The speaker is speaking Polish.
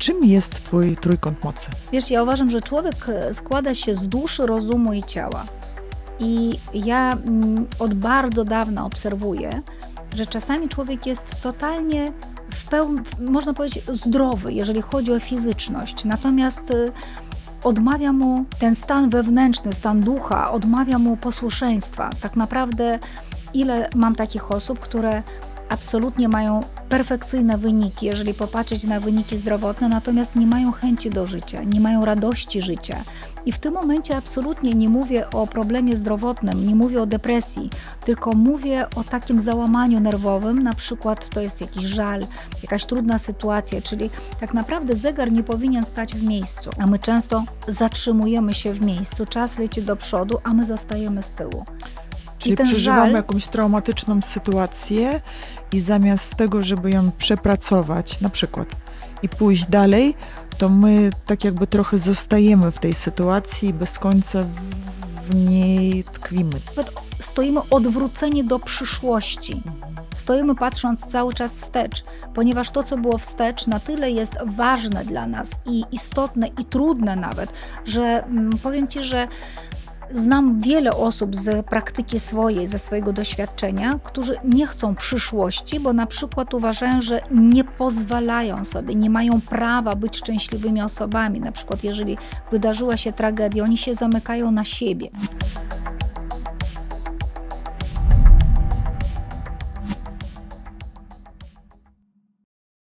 czym jest Twój trójkąt mocy? Wiesz, ja uważam, że człowiek e, składa się z duszy, rozumu i ciała. I ja mm, od bardzo dawna obserwuję, że czasami człowiek jest totalnie w pełni, można powiedzieć, zdrowy, jeżeli chodzi o fizyczność. Natomiast y, odmawia mu ten stan wewnętrzny, stan ducha, odmawia mu posłuszeństwa. Tak naprawdę, ile mam takich osób, które absolutnie mają perfekcyjne wyniki, jeżeli popatrzeć na wyniki zdrowotne, natomiast nie mają chęci do życia, nie mają radości życia. I w tym momencie absolutnie nie mówię o problemie zdrowotnym, nie mówię o depresji, tylko mówię o takim załamaniu nerwowym, na przykład to jest jakiś żal, jakaś trudna sytuacja, czyli tak naprawdę zegar nie powinien stać w miejscu, a my często zatrzymujemy się w miejscu, czas leci do przodu, a my zostajemy z tyłu. Czyli ten przeżywamy żal- jakąś traumatyczną sytuację i zamiast tego, żeby ją przepracować, na przykład, i pójść dalej, to my tak jakby trochę zostajemy w tej sytuacji i bez końca w- niej tkwimy. Nawet stoimy odwróceni do przyszłości. Stoimy patrząc cały czas wstecz, ponieważ to, co było wstecz, na tyle jest ważne dla nas i istotne i trudne nawet, że mm, powiem Ci, że znam wiele osób z praktyki swojej, ze swojego doświadczenia, którzy nie chcą przyszłości, bo na przykład uważają, że nie pozwalają sobie, nie mają prawa być szczęśliwymi osobami. Na przykład, jeżeli wydarzyła się tragedia, oni się zamykają na siebie.